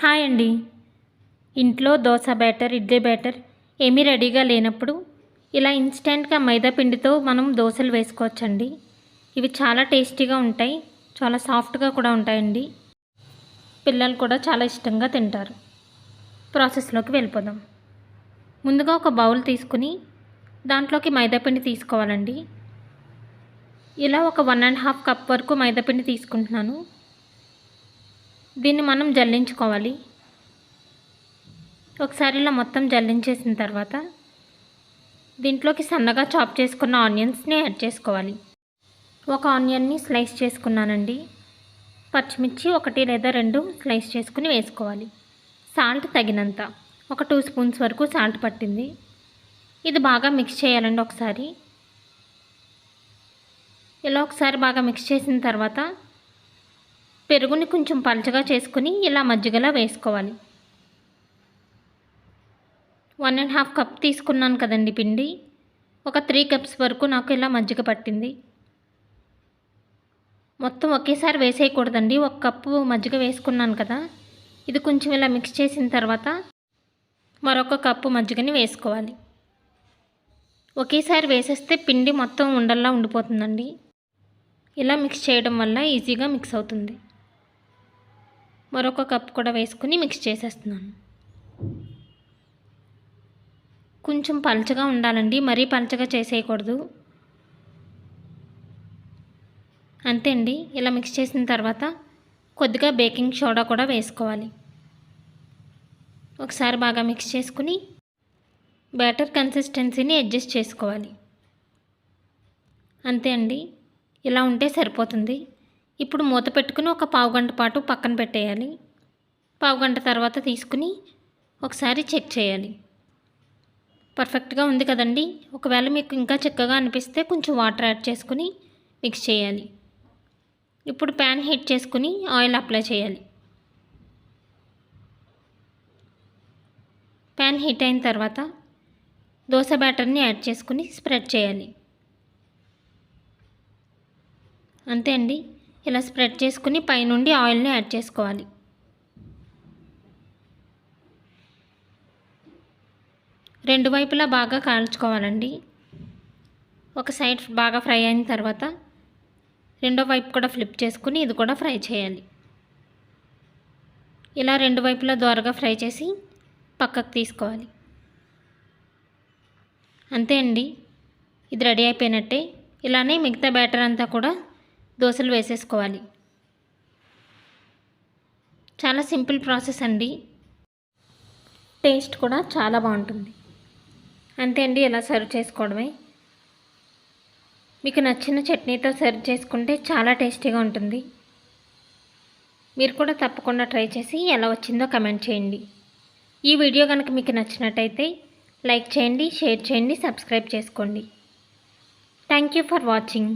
Hi అండి. ఇంట్లో dosa batter idli batter ఏమీ రెడీగా లేనప్పుడు ఇలా ఇన్స్టెంట్గా మైదా పిండితో మనం దోశలు వేసుకోవచ్చండి. ఇవి చాలా టేస్టీగా ఉంటాయి చాలా సాఫ్ట్గా కూడా ఉంటాయండి. పిల్లలు కూడా చాలా ఇష్టంగా తింటారు. ప్రాసెస్లోకి వెళ్ళిపోదాం. ముందుగా ఒక బౌల్ తీసుకుని దాంట్లోకి మైదాపిండి తీసుకోవాలండి. ఇలా ఒక వన్ అండ్ హాఫ్ కప్ వరకు మైదాపిండి తీసుకుంటున్నాను. దీన్ని మనం జల్లించుకోవాలి. ఒకసారి ఇలా మొత్తం జల్లించేసిన తర్వాత దీంట్లోకి సన్నగా చాప్ చేసుకున్న ఆనియన్స్ని యాడ్ చేసుకోవాలి. ఒక ఆనియన్ని స్లైస్ చేసుకున్నానండి. పచ్చిమిర్చి ఒకటి లేదా రెండు స్లైస్ చేసుకుని వేసుకోవాలి. సాల్ట్ తగినంత. ఒక టూ స్పూన్స్ వరకు సాల్ట్ పట్టింది. ఇది బాగా మిక్స్ చేయాలండి ఒకసారి. ఇలా ఒకసారి బాగా మిక్స్ చేసిన తర్వాత పెరుగుని కొంచెం పలచగా చేసుకుని ఇలా మజ్జిగలా వేసుకోవాలి. వన్ అండ్ హాఫ్ కప్ తీసుకున్నాను కదండి పిండి. ఒక త్రీ కప్స్ వరకు నాకు ఇలా మజ్జిగ పట్టింది. మొత్తం ఒకేసారి వేసేయకూడదండి. ఒక కప్పు మజ్జిగ వేసుకున్నాను కదా. ఇది కొంచెం ఇలా మిక్స్ చేసిన తర్వాత మరొక కప్పు మజ్జిగని వేసుకోవాలి. ఒకేసారి వేసేస్తే పిండి మొత్తం ఉండల్లా ఉండిపోతుందండి. ఇలా మిక్స్ చేయడం వల్ల ఈజీగా మిక్స్ అవుతుంది. మరొక కప్ కూడా వేసుకుని మిక్స్ చేసేస్తున్నాను. కొంచెం పలచగా ఉండాలండి మరీ పలచగా చేసేయకూడదు. అంతే అండి ఇలా మిక్స్ చేసిన తర్వాత కొద్దిగా బేకింగ్ సోడా కూడా వేసుకోవాలి. ఒకసారి బాగా మిక్స్ చేసుకుని బ్యాటర్ కన్సిస్టెన్సీని అడ్జస్ట్ చేసుకోవాలి. అంతే అండి ఇలా ఉంటే సరిపోతుంది. ఇప్పుడు మూత పెట్టుకుని ఒక పావు గంట పాటు పక్కన పెట్టేయాలి. పావు గంట తర్వాత తీసుకుని ఒకసారి చెక్ చేయాలి. పర్ఫెక్ట్గా ఉంది కదండి. ఒకవేళ మీకు ఇంకా చిక్కగా అనిపిస్తే కొంచెం వాటర్ యాడ్ చేసుకుని మిక్స్ చేయాలి. ఇప్పుడు ప్యాన్ హీట్ చేసుకుని ఆయిల్ అప్లై చేయాలి. ప్యాన్ హీట్ అయిన తర్వాత దోశ బ్యాటర్ని యాడ్ చేసుకుని స్ప్రెడ్ చేయాలి. అంతే అండి. ఇలా స్ప్రెడ్ చేసుకుని పైనుండి ఆయిల్ని యాడ్ చేసుకోవాలి. రెండు వైపులా బాగా కాల్చుకోవాలండి. ఒక సైడ్ బాగా ఫ్రై అయిన తర్వాత రెండో వైపు కూడా ఫ్లిప్ చేసుకుని ఇది కూడా ఫ్రై చేయాలి. ఇలా రెండు వైపులా దోరగా ఫ్రై చేసి పక్కకు తీసుకోవాలి. అంతే అండి. ఇది రెడీ అయిపోయినట్టే. ఇలానే మిగతా బ్యాటర్ అంతా కూడా దోశలు వేసేసుకోవాలి. చాలా సింపుల్ ప్రాసెస్ అండి. టేస్ట్ కూడా చాలా బాగుంటుంది. అంతే అండి ఇలా సర్వ్ చేసుకోవడమే. మీకు నచ్చిన చట్నీతో సర్వ్ చేసుకుంటే చాలా టేస్టీగా ఉంటుంది. మీరు కూడా తప్పకుండా ట్రై చేసి ఎలా వచ్చిందో కమెంట్ చేయండి. ఈ వీడియో కనుక మీకు నచ్చినట్టయితే లైక్ చేయండి షేర్ చేయండి సబ్స్క్రైబ్ చేసుకోండి. Thank you for watching.